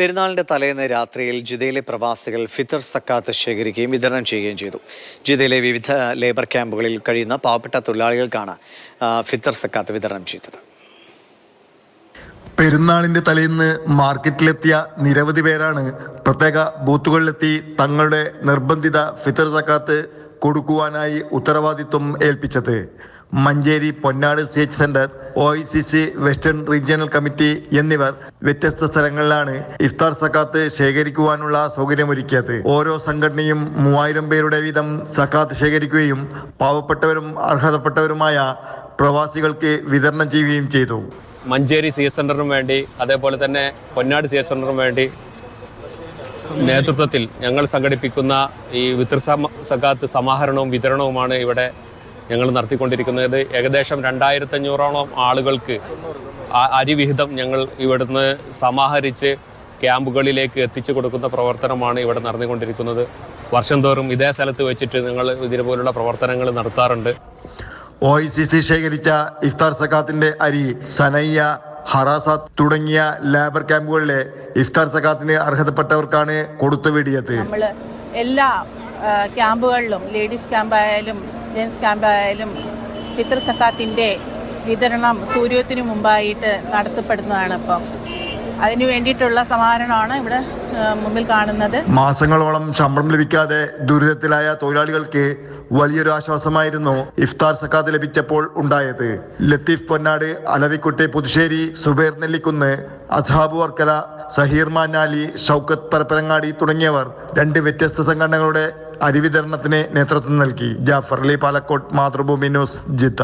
പെരുന്നാളിന്റെ തലേന്ന് രാത്രിയിൽ ജിദ്ദയിലെ പ്രവാസികൾ ഫിത്തർ സക്കാത്ത് ശേഖരിക്കുകയും വിതരണം ചെയ്യുകയും ചെയ്തു. ജിദ്ദയിലെ വിവിധ ലേബർ ക്യാമ്പുകളിൽ കഴിയുന്ന പാവപ്പെട്ട തൊഴിലാളികൾക്കാണ് ഫിത്തർ സക്കാത്ത് വിതരണം ചെയ്തത്. പെരുന്നാളിന്റെ തലേന്ന് മാർക്കറ്റിലെത്തിയ നിരവധി പേരാണ് പ്രത്യേക ബൂത്തുകളിലെത്തി തങ്ങളുടെ നിർബന്ധിത ഫിത്തർ സക്കാത്ത് കൊടുക്കുവാനായി ഉത്തരവാദിത്വം ഏൽപ്പിച്ചത്. Manjeri Ponnad C H centre O I C C western regional committee എന്നിവർ വ്യത്യസ്ത സ്ഥലങ്ങളിലാണ് ഇഫ്താർ സക്കാത്ത് ശേഖരിക്കുവാനുള്ള സൗകര്യമൊരുക്കിയത്. ഓരോ സംഘടനയും മൂവായിരം പേരുടെ വീതം സക്കാത്ത് ശേഖരിക്കുകയും പാവപ്പെട്ടവരും അർഹതപ്പെട്ടവരുമായ പ്രവാസികൾക്ക് വിതരണം ചെയ്യുകയും ചെയ്തു. മഞ്ചേരി സി എസ് സെന്ററിനും വേണ്ടി അതേപോലെ തന്നെ പൊന്നാട് സി എസ് സെന്ററിനും വേണ്ടി നേതൃത്വത്തിൽ ഞങ്ങൾ സംഘടിപ്പിക്കുന്ന ഈ വിതൃ സകാത്ത് സമാഹരണവും വിതരണവുമാണ് ഇവിടെ ഞങ്ങൾ നടത്തിക്കൊണ്ടിരിക്കുന്നത് ഏകദേശം രണ്ടായിരത്തഞ്ഞൂറോളം ആളുകൾക്ക് അരിവിഹിതം ഞങ്ങൾ ഇവിടുന്ന് സമാഹരിച്ച് ക്യാമ്പുകളിലേക്ക് എത്തിച്ചു കൊടുക്കുന്ന പ്രവർത്തനമാണ് ഇവിടെ നടന്നുകൊണ്ടിരിക്കുന്നത്. വർഷം തോറും ഇതേ സ്ഥലത്ത് വെച്ചിട്ട് ഞങ്ങൾ ഇതുപോലുള്ള പ്രവർത്തനങ്ങൾ നടത്താറുണ്ട്. ഒ ഐ സി സി ശേഖരിച്ച ഇഫ്താർ സക്കാത്തിന്റെ അരി സനയ്യ ഹറാസാത്ത് തുടങ്ങിയ ലേബർ ക്യാമ്പുകളിലെ ഇഫ്താർ സക്കാത്തിന് അർഹതപ്പെട്ടവർക്കാണ് കൊടുത്തുവിടിയത് നമ്മൾ എല്ലാ ക്യാമ്പുകളിലും ലേഡീസ് ക്യാമ്പായാലും ജെൻസ് ക്യാമ്പായാലും ഫിത്തർ സക്കാത്തിന്റെ വിതരണം സൂര്യോത്തിന് മുമ്പായിട്ട് നടത്തപ്പെടുന്നതാണ് ഇപ്പം. അതിനു വേണ്ടിയിട്ടുള്ള സമാഹരണമാണ് ഇവിടെ മുമ്പിൽ കാണുന്നത്. മാസങ്ങളോളം ശമ്പളം ലഭിക്കാതെ ദുരിതത്തിലായ തൊഴിലാളികൾക്ക് വലിയൊരു ആശ്വാസമായിരുന്നു ഇഫ്താർ സക്കാത്ത് ലഭിച്ചപ്പോൾ ഉണ്ടായത്. ലത്തീഫ് പൊന്നാട് അലവിക്കുട്ടി പുതുശ്ശേരി സുബൈർ നെല്ലിക്കുന്ന് അസ്ഹാബ് വർക്കല സഹീർ മാനാലി ഷൗക്കത്ത് പരപ്പനങ്ങാടി തുടങ്ങിയവർ രണ്ട് വ്യത്യസ്ത സംഘടനകളുടെ അരിവിതരണത്തിന് നേതൃത്വം നൽകി. Jafar Ali Palakkot Mathrubhumi news Jeddah.